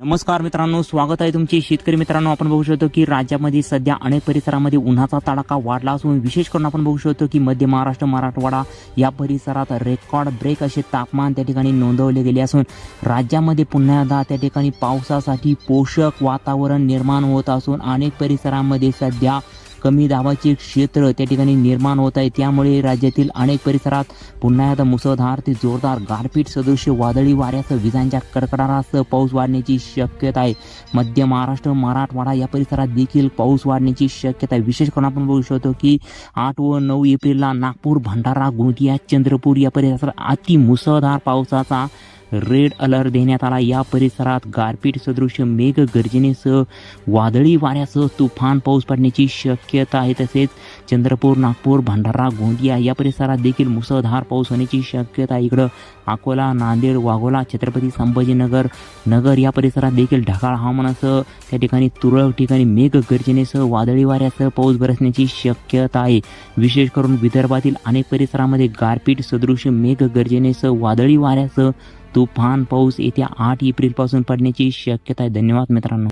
नमस्कार मित्रांनो स्वागत आहे तुमचे शेतकरी मित्रांनो. आपण बघू शकतो की राज्यामध्ये सध्या अनेक परिसरामध्ये उन्हाचा तडाखा वाढला असून विशेष करून आपण बघू शकतो की मध्य महाराष्ट्र मराठवाडा या परिसरात रेकॉर्ड ब्रेक असे तापमान त्या ठिकाणी नोंदवले गेले असून राज्यामध्ये पुन्हा एकदा त्या ठिकाणी पावसासाठी पोषक वातावरण निर्माण होत असून अनेक परिसरामध्ये सध्या कमी दाबाचे क्षेत्र त्या ठिकाणी निर्माण होत आहे. त्यामुळे राज्यातील अनेक परिसरात पुन्हा एकदा मुसळधार ते जोरदार गारपीट सदृश्य वादळी वाऱ्यासह विजांच्या कडकडाटासह पाऊस वाढण्याची शक्यता आहे. मध्य महाराष्ट्र मराठवाडा या परिसरात देखील पाऊस वाढण्याची शक्यता आहे. विशेष करून आपण बघू शकतो की आठ व नऊ एप्रिलला नागपूर भंडारा गोंदिया चंद्रपूर या परिसरात अति मुसळधार पावसाचा रेड अलर्ट देण्यात आला. या परिसरात गारपीट सदृश्य मेघ गर्जनेसह वादळी वाऱ्यासह तुफान पाऊस पडण्याची शक्यता आहे. तसेच चंद्रपूर नागपूर भंडारा गोंदिया या परिसरात देखील मुसळधार पाऊस होण्याची शक्यता आहे. इकडं अकोला नांदेड वाघोला छत्रपती संभाजीनगर नगर या परिसरात देखील ढगाळ हवामानासह त्या ठिकाणी तुरळक ठिकाणी मेघ गर्जनेसह वादळी वाऱ्यासह पाऊस बरसण्याची शक्यता आहे. विशेष करून विदर्भातील अनेक परिसरामध्ये गारपीट सदृश मेघ गर्जनेसह वादळी वाऱ्यासह तुफान पाऊस येत्या आठ एप्रिलपासून पडण्याची शक्यता आहे. धन्यवाद मित्रांनो.